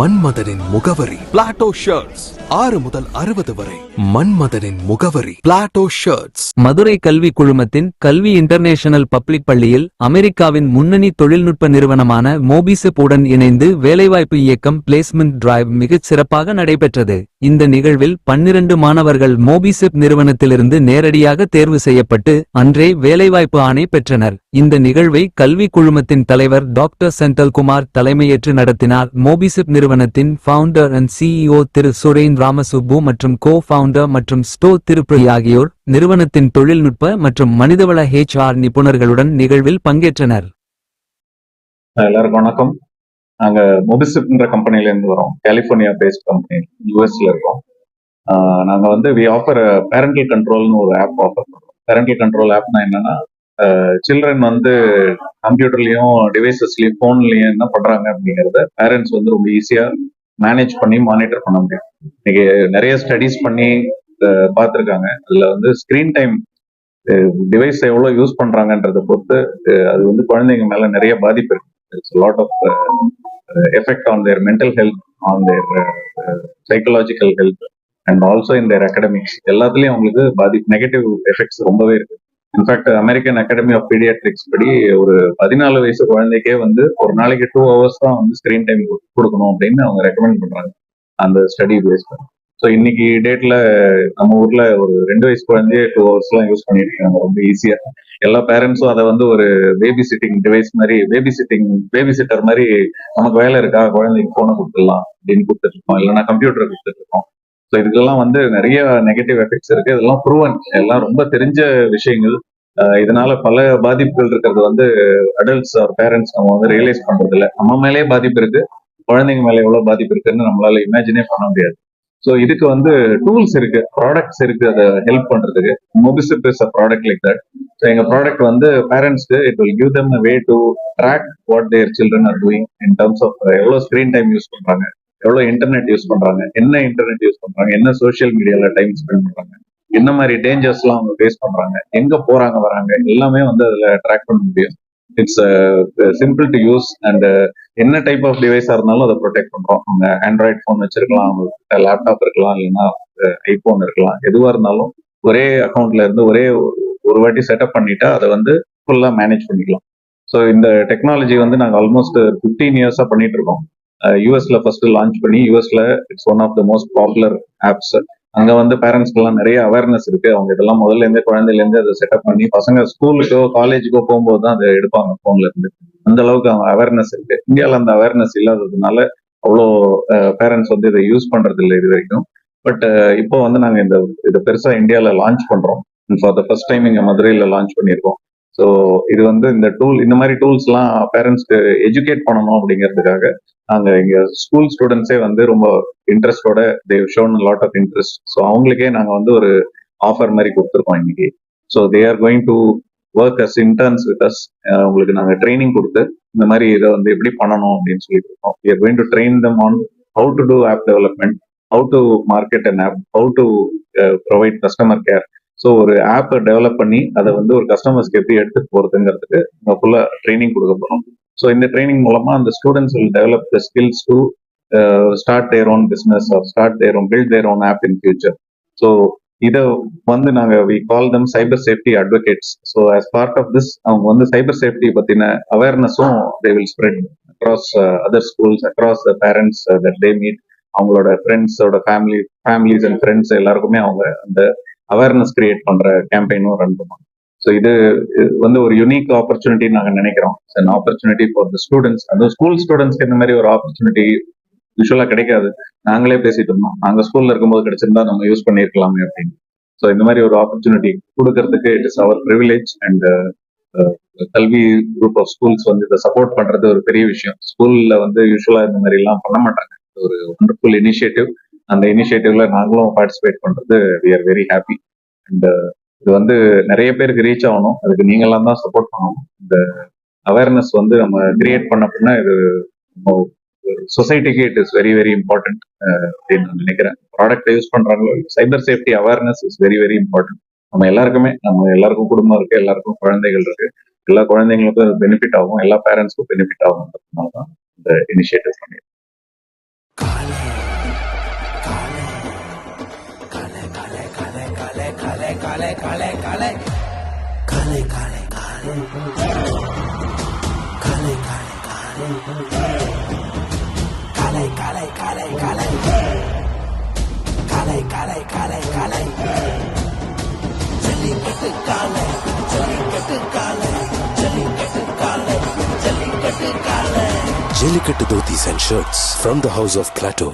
மன்மதனின் முகவரி. Plato shirts ஆறு முதல் அறுபது வரை. மன்மதனின் முகவரி. பிளாட்டோ ஷர்ட்ஸ் மதுரை கல்வி குழுமத்தின் கல்வி இன்டர்நேஷனல் பப்ளிக் பள்ளியில் அமெரிக்காவின் முன்னணி தொழில்நுட்ப நிறுவனமான மோபிசெப்புடன் இணைந்து வேலைவாய்ப்பு இயக்கம் பிளேஸ்மெண்ட் டிரைவ் மிகச் சிறப்பாக நடைபெற்றது. இந்த நிகழ்வில் பன்னிரண்டு மாணவர்கள் மோபிசெப் நிறுவனத்திலிருந்து நேரடியாக தேர்வு செய்யப்பட்டு அன்றே வேலைவாய்ப்பு ஆணை பெற்றனர். இந்த நிகழ்வை கல்வி குழுமத்தின் தலைவர் டாக்டர் சென்டல்குமார் தலைமையேற்று நடத்தினார். மோபிசெப் நிறுவனம் நிறுவனத்தின் ஃபவுண்டர் அண்ட் சிஇஓ திரு சுரேன் ராமசுப்பு மற்றும் கோ ஃபவுண்டர் மற்றும் ஸ்டோ திருப்ரி ஆகியோர் நிறுவனத்தின் தொழில்நுட்ப மற்றும் மனிதவள ஹெச்ஆர் நிபுணர்களுடன் நிகழ்வில் பங்கேற்றனர். எல்லாருக்கும் வணக்கம். நாங்க மொபிசிப்ன்ற கம்பெனில இருந்து வரோம். கலிபோர்னியா பேஸ்ட் கம்பெனி யூஎஸ்ல இருக்கோம். ஆஹ் நாங்க வந்து வி ஆஃபர் பேரண்டல் கண்ட்ரோல்னு ஒரு ஆப் ஆஃபர் பண்றோம். பேரண்டல் கண்ட்ரோல் ஆப்னா என்னன்னா சில்ட்ரன் வந்து கம்ப்யூட்டர்லயும் டிவைசஸ்லயும் போன்லயும் என்ன பண்றாங்க அப்படிங்கறத பேரண்ட்ஸ் வந்து ரொம்ப ஈஸியா மேனேஜ் பண்ணி மானிட்டர் பண்ண முடியும். இன்னைக்கு நிறைய ஸ்டடிஸ் பண்ணி பார்த்துருக்காங்க. அதுல வந்து ஸ்கிரீன் டைம் டிவைஸ் எவ்வளவு யூஸ் பண்றாங்கன்றத பொறுத்து அது வந்து குழந்தைங்க மேல நிறைய பாதிப்பு இருக்கு. It's lot of effect on their mental health on their psychological health and also in their academics எல்லாத்துலயும் அவங்களுக்கு பாதிப்பு நெகட்டிவ் எஃபெக்ட்ஸ் ரொம்பவே இருக்கு. In fact American Academy of Pediatrics படி ஒரு பதினாலு வயசு குழந்தைக்கே வந்து ஒரு நாளைக்கு டூ ஹவர்ஸ் தான் வந்து ஸ்கிரீன் டைம் கொடுக்கணும் அப்படின்னு அவங்க ரெக்கமெண்ட் பண்றாங்க. அந்த ஸ்டடி பேஸ் பண்ணி ஸோ இன்னைக்கு டேட்ல நம்ம ஊர்ல ஒரு ரெண்டு வயசு குழந்தைய டூ ஹவர்ஸ் எல்லாம் யூஸ் பண்ணிட்டு இருக்காங்க ரொம்ப ஈஸியா எல்லா பேரண்ட்ஸும் அதை வந்து ஒரு பேபி சிட்டிங் டிவைஸ் மாதிரி பேபி சிட்டிங் பேபி சிட்டர் மாதிரி நமக்கு வேலை இருக்கா? குழந்தைக்கு போனை கொடுத்துடலாம் அப்படின்னு கொடுத்துட்டு இருக்கோம். இல்லைன்னா கம்ப்யூட்டர் கொடுத்துட்டு இருக்கோம். ஸோ இதுக்கெல்லாம் வந்து நிறைய நெகட்டிவ் எஃபெக்ட்ஸ் இருக்கு. இதெல்லாம் ப்ரூவன் எல்லாம் ரொம்ப தெரிஞ்ச விஷயங்கள். இதனால பல பாதிப்புகள் இருக்கிறது வந்து அடல்ட்ஸ் ஆர் பேரண்ட்ஸ் நம்ம வந்து ரியலைஸ் பண்றது இல்லை நம்ம மேலேயே பாதிப்பு இருக்கு. குழந்தைங்க மேலே எவ்வளவு பாதிப்பு இருக்குன்னு நம்மளால இமேஜினே பண்ண முடியாது. ஸோ இதுக்கு வந்து டூல்ஸ் இருக்கு. ப்ராடக்ட்ஸ் இருக்கு. அதை ஹெல்ப் பண்றதுக்கு. Mobicip is a product like that so எங்க ப்ராடக்ட் வந்து பேரண்ட்ஸ்க்கு it will give them way to track what their children are doing in terms of எவ்வளோ ஸ்கிரீன் டைம் யூஸ் பண்றாங்க. எவ்வளவு இன்டர்நெட் யூஸ் பண்றாங்க? என்ன இன்டர்நெட் யூஸ் பண்றாங்க? என்ன சோஷியல் மீடியால டைம் ஸ்பெண்ட் பண்றாங்க? என்ன மாதிரி டேஞ்சர்ஸ் எல்லாம் அவங்க ஃபேஸ் பண்றாங்க? எங்க போறாங்க வராங்க? எல்லாமே வந்து அதுல ட்ராக் பண்ண முடியும். It's simple to use and என்ன டைப் ஆஃப் டிவைஸா இருந்தாலும் அதை ப்ரொடெக்ட் பண்றோம். அவங்க ஆண்ட்ராய்ட் ஃபோன் வச்சிருக்கலாம் அவங்க லேப்டாப் இருக்கலாம் இல்லைன்னா uh, ஐபோன் இருக்கலாம். எதுவா இருந்தாலும் ஒரே அக்கௌண்ட்ல இருந்து ஒரே ஒரு வாட்டி செட்டப் பண்ணிட்டா அதை வந்து ஃபுல்லா மேனேஜ் பண்ணிக்கலாம். ஸோ இந்த டெக்னாலஜி வந்து நாங்கள் ஆல்மோஸ்ட் ஃபிஃப்டீன் இயர்ஸா பண்ணிட்டு இருக்கோம். யூஎஸ்ல ஃபர்ஸ்ட் லான்ச் பண்ணி யூஎஸ்ல it's one of the most popular apps அங்க வந்து பேரண்ட்ஸ்க்கெல்லாம் நிறைய அவேர்னஸ் இருக்கு. அவங்க இதெல்லாம் முதல்ல இருந்தே குழந்தையில இருந்து அதை செட்டப் பண்ணி பசங்க ஸ்கூலுக்கோ காலேஜுக்கோ போகும்போது தான் அதை எடுப்பாங்க போன்ல இருந்து. அந்த அளவுக்கு அவங்க அவேர்னஸ் இருக்கு. இந்தியாவில் அந்த அவேர்னஸ் இல்லாததுனால அவ்வளோ பேரண்ட்ஸ் வந்து இதை யூஸ் பண்றது இல்லை இது வரைக்கும். பட் இப்போ வந்து நாங்கள் இந்த இதை பெருசா இந்தியாவில் லான்ச் பண்றோம். ஃபார் த ஃபர்ஸ்ட் டைம் இங்கே மதுரையில் லான்ச் பண்ணியிருக்கோம். ஸோ இது வந்து இந்த டூல் இந்த மாதிரி டூல்ஸ்லாம் பேரண்ட்ஸ்க்கு எஜுகேட் பண்ணணும் அப்படிங்கிறதுக்காக நாங்கள் இங்கே ஸ்கூல் ஸ்டூடெண்ட்ஸே வந்து ரொம்ப இன்ட்ரெஸ்டோட they've shown lot of interest so அவங்களுக்கே நாங்கள் வந்து ஒரு ஆஃபர் மாதிரி கொடுத்துருக்கோம் இன்னைக்கு. So they are going to work as interns with us உங்களுக்கு நாங்கள் ட்ரைனிங் கொடுத்து இந்த மாதிரி இதை வந்து எப்படி பண்ணணும் அப்படின்னு சொல்லிட்டு இருக்கோம். We going to train train them on to to do app development how to market an app how to uh, provide so ஒரு ஆப்பை டெவலப் பண்ணி அதை வந்து ஒரு கஸ்டமர்ஸ்க்கு எப்படி எடுத்துட்டு போகிறதுங்கிறதுக்கு நம்ம ஃபுல்லா ட்ரைனிங் கொடுக்க போறோம். ஸோ இந்த ட்ரைனிங் மூலமா அந்த students will develop the skills to start their own business or start their own build their own app in future so இதை வந்து நாங்கள் we call them cyber safety advocates so as part of this அவங்க வந்து cyber safety பத்தின அவேர்னஸும் they will spread across other schools across the parents that they meet அவங்களோட ஃப்ரெண்ட்ஸோட family families and friends எல்லாருக்குமே அவங்க அந்த அவேர்னஸ் கிரியேட் பண்ற கேம்பெயினும் run பண்ணுவாங்க ஸோ இது வந்து ஒரு யூனிக் ஆப்பர்ச்சுனிட்டி நாங்கள் நினைக்கிறோம். An opportunity for the students அந்த ஸ்கூல் ஸ்டூடெண்ட்ஸ்க்கு இந்த மாதிரி ஒரு ஆப்பர்ச்சுனிட்டி யூஸ்வலாக கிடைக்காது. நாங்களே பேசிட்டு இருந்தோம். நாங்கள் ஸ்கூல்ல இருக்கும்போது கிடைச்சிருந்தா நம்ம யூஸ் பண்ணியிருக்கலாமே அப்படின்னு. ஸோ இந்த மாதிரி ஒரு ஆப்பர்ச்சுனிட்டி கொடுக்கறதுக்கு it is our privilege and Kalvi group of schools வந்து இதை சப்போர்ட் பண்றது ஒரு பெரிய விஷயம். ஸ்கூல்ல வந்து யூஸ்வலா இந்த மாதிரி எல்லாம் பண்ண மாட்டாங்க. ஒரு ஒண்டர்ஃபுல் இனிஷியேட்டிவ் அந்த இனிஷியேட்டிவ்ல நாங்களும் பார்ட்டிசிபேட் பண்றது we are very happy and இது வந்து நிறைய பேருக்கு ரீச் ஆகணும். அதுக்கு நீங்களாம் தான் சப்போர்ட் பண்ணணும். இந்த அவேர்னஸ் வந்து நம்ம கிரியேட் பண்ண அப்படின்னா இது சொசைட்டிக்கு it is very very important அப்படின்னு நான் நினைக்கிறேன். ப்ராடக்ட் யூஸ் பண்றாங்களோ cyber safety awareness is very very important நம்ம எல்லாருக்குமே நம்ம எல்லாருக்கும் குடும்பம் இருக்கு எல்லாருக்கும் குழந்தைகள் இருக்கு. எல்லா குழந்தைங்களுக்கும் பெனிஃபிட் ஆகும் எல்லா பேரண்ட்ஸ்க்கும் பெனிஃபிட் ஆகும்ன்றதுனால தான் இந்த இனிஷியேட்டிவ் பண்ணியிருக்கோம். काले काले काले। काले काले काले। काले काले काले। काले काले काले काले। काले काले काले काले। जली कट काले जली कट काले जली कट काले जली कट काले। Jellicut Dhoti and Shirts from the House of Plateau.